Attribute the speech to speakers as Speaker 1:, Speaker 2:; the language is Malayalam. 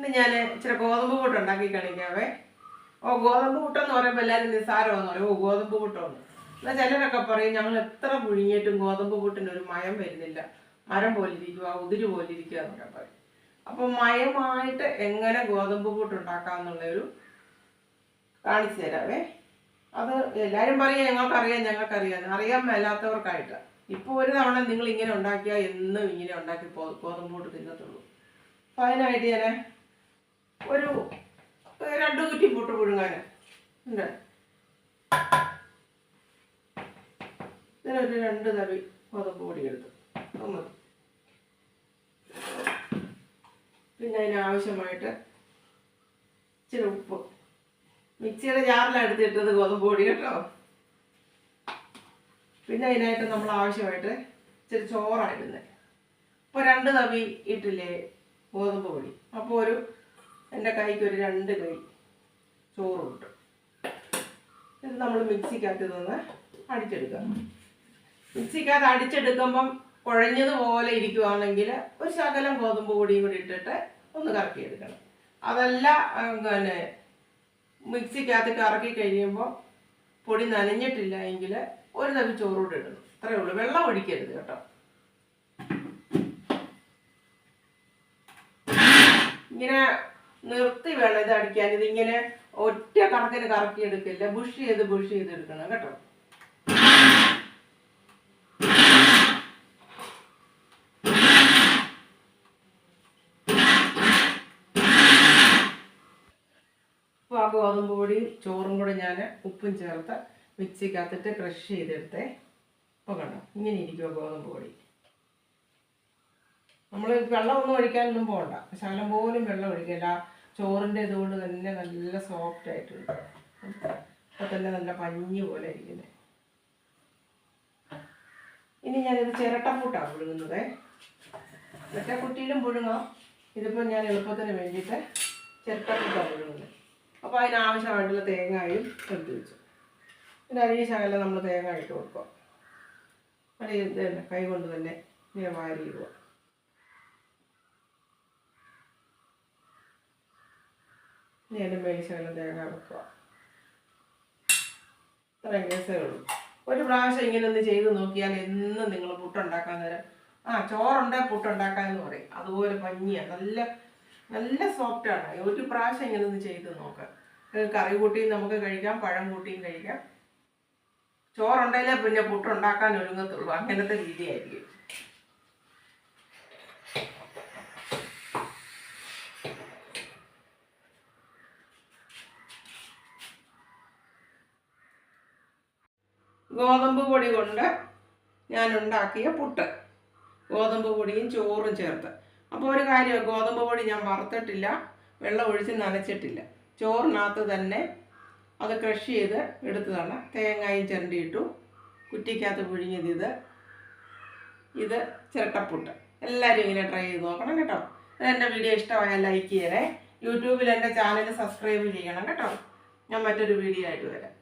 Speaker 1: ഇന്ന് ഞാൻ ഇച്ചിരി ഗോതമ്പ് കൂട്ടം ഉണ്ടാക്കി കാണിക്കാവേ ഓ ഗോതമ്പ് പുട്ടെന്ന് പറയുമ്പോൾ എല്ലാവരും നിസ്സാരമെന്ന് പറയും. ഓ ഗോതമ്പ് പുട്ടെന്ന്. എന്നാൽ ചിലരൊക്കെ പറയും ഞങ്ങൾ എത്ര പുഴുങ്ങിയിട്ടും ഗോതമ്പ് കൂട്ടിന് ഒരു മയം വരുന്നില്ല. മരം പോലിരിക്കുക ഉതിരി പോലിരിക്കുക എന്നൊക്കെ പറയും. അപ്പോൾ മയമായിട്ട് എങ്ങനെ ഗോതമ്പ് കൂട്ടം ഉണ്ടാക്കാം എന്നുള്ളൊരു കാണിച്ചു തരാവേ. അത് എല്ലാവരും പറയും ഞങ്ങൾക്കറിയാം ഞങ്ങൾക്കറിയാം. അറിയാൻ മേലാത്തവർക്കായിട്ട്. ഇപ്പോൾ ഒരു തവണ നിങ്ങൾ ഇങ്ങനെ ഉണ്ടാക്കിയാൽ എന്നും ഇങ്ങനെ ഉണ്ടാക്കി ഗോതമ്പ് കൂട്ട് തിന്നത്തുള്ളൂ. അപ്പോൾ അതിനായിട്ട് ഞാൻ ഒരു രണ്ടു കുറ്റി പൊട്ട് പുഴുങ്ങാൻ ഉണ്ട്. ഇതിനൊരു രണ്ട് തവി ഗോതമ്പ് പൊടി എടുത്തു. മതി. പിന്നെ അതിനാവശ്യമായിട്ട് ഇച്ചിരി ഉപ്പ്. മിക്സിയുടെ ജാറിലാണ് എടുത്തിട്ടത് ഗോതമ്പ് പൊടി കേട്ടോ. പിന്നെ അതിനായിട്ട് നമ്മൾ ആവശ്യമായിട്ട് ഇച്ചിരി ചോറായിരുന്നേ അപ്പോൾ രണ്ട് തവി ഇട്ടില്ലേ ഗോതമ്പ് പൊടി. അപ്പോൾ ഒരു എന്റെ കൈക്ക് ഒരു രണ്ട് കൈ ചോറ് കിട്ടും ഇത് നമ്മൾ മിക്സിക്കകത്ത് നിന്ന് അടിച്ചെടുക്കുക മിക്സിക്കകത്ത് അടിച്ചെടുക്കുമ്പം കുഴഞ്ഞതുപോലെ ഇരിക്കുവാണെങ്കിൽ ഒരു ശകലം ഗോതമ്പ് പൊടിയും കൂടി ഇട്ടിട്ട് ഒന്ന് കറക്കിയെടുക്കണം. അതല്ല പിന്നെ മിക്സിക്കകത്ത് കറക്കി കഴിയുമ്പോൾ പൊടി നനഞ്ഞിട്ടില്ല എങ്കിൽ ഒരു തവി ചോറൂടെ ഇടണം. അത്രേ ഉള്ളൂ. വെള്ളം ഒഴിക്കരുത് കേട്ടോ. ഇങ്ങനെ നിർത്തി വേണം ഇത് അടിക്കാൻ. ഇതിങ്ങനെ ഒറ്റ കണക്കിന് കറക്കി എടുക്കില്ല ബുഷ് ചെയ്ത് ബുഷ് ചെയ്ത് എടുക്കണം കേട്ടോ. അപ്പോൾ ആ ഗോതമ്പ് പൊടിയും ചോറും കൂടെ ഞാൻ ഉപ്പും ചേർത്ത് മിക്സിക്കകത്തിട്ട് ക്രഷ് ചെയ്തെടുത്തേ. അപ്പോൾ കണ്ടോ? ഇങ്ങനെ ഇരിക്കുമോ ഗോതമ്പ് പൊടി. നമ്മൾ വെള്ളമൊന്നും ഒഴിക്കാനൊന്നും പോകണ്ട ശകലം പോലും വെള്ളം ഒഴിക്കില്ല. ചോറിന്റെ ഇതുകൊണ്ട് തന്നെ നല്ല സോഫ്റ്റ് ആയിട്ടുണ്ട്. അപ്പോൾ തന്നെ നല്ല പഞ്ഞി പോലെ ഇരിക്കുന്നത് ഇനി ഞാനിത് ചിരട്ടപ്പൂട്ടാണ് പുഴുങ്ങുന്നത്. മറ്റേ കുട്ടിയിലും പുഴുങ്ങാം. ഇതിപ്പോൾ ഞാൻ എളുപ്പത്തിന് വേണ്ടിയിട്ട് ചിരട്ടപ്പൂട്ടാണ് പുഴുങ്ങുന്നത് അപ്പോൾ അതിനാവശ്യമായിട്ടുള്ള തേങ്ങായും എടുത്ത് വെച്ചു. പിന്നെ അരിയ ശകലം നമ്മൾ തേങ്ങ ഇട്ട് കൊടുക്കുക അരി കൈ കൊണ്ട് തന്നെ ഇങ്ങനെ വാരി മേലിൽ ശകലം തേങ്ങ വെക്കുക ഇത്രയും കേസേ ഉള്ളൂ. ഒരു പ്രാവശ്യം ഇങ്ങനെ ഒന്ന് ചെയ്ത് നോക്കിയാൽ എന്നും നിങ്ങൾ പുട്ടുണ്ടാക്കാൻ നേരം ആ ചോറുണ്ടാ പുട്ടുണ്ടാക്കാൻ എന്ന് പറയും. അതുപോലെ പഞ്ഞിയാണ് നല്ല നല്ല സോഫ്റ്റാണ് ഒരു പ്രാവശ്യം ഇങ്ങനെ ഒന്ന് ചെയ്ത് നോക്കാം. കറി കൂട്ടിയും നമുക്ക് കഴിക്കാം പഴം കൂട്ടിയും കഴിക്കാം. ചോറുണ്ടെങ്കിലേ പിന്നെ പുട്ടുണ്ടാക്കാൻ ഒരുങ്ങത്തുള്ളൂ. അങ്ങനത്തെ രീതിയായിരിക്കും. ഗോതമ്പ് പൊടി കൊണ്ട് ഞാൻ ഉണ്ടാക്കിയ പുട്ട്. ഗോതമ്പ് പൊടിയും ചോറും ചേർത്ത്. അപ്പോൾ ഒരു കാര്യം ഗോതമ്പ് പൊടി ഞാൻ വറുത്തിട്ടില്ല വെള്ളം ഒഴിച്ച് നനച്ചിട്ടില്ല. ചോറിനകത്ത് തന്നെ അത് ക്രഷ് ചെയ്ത് എടുത്തതാണ്. തേങ്ങയും ചിരണ്ടിയിട്ടു കുറ്റിക്കകത്ത് പുഴുങ്ങിയത് ഇത് ഇത് ചിരട്ടപ്പുട്ട്. എല്ലാവരും ഇങ്ങനെ ട്രൈ ചെയ്ത് നോക്കണം കേട്ടോ. എന്റെ വീഡിയോ ഇഷ്ടമായാൽ ലൈക്ക് ചെയ്യണേ. യൂട്യൂബിൽ എന്റെ ചാനൽ സബ്സ്ക്രൈബ് ചെയ്യണം കേട്ടോ. ഞാൻ മറ്റൊരു വീഡിയോ ആയിട്ട് വരാം.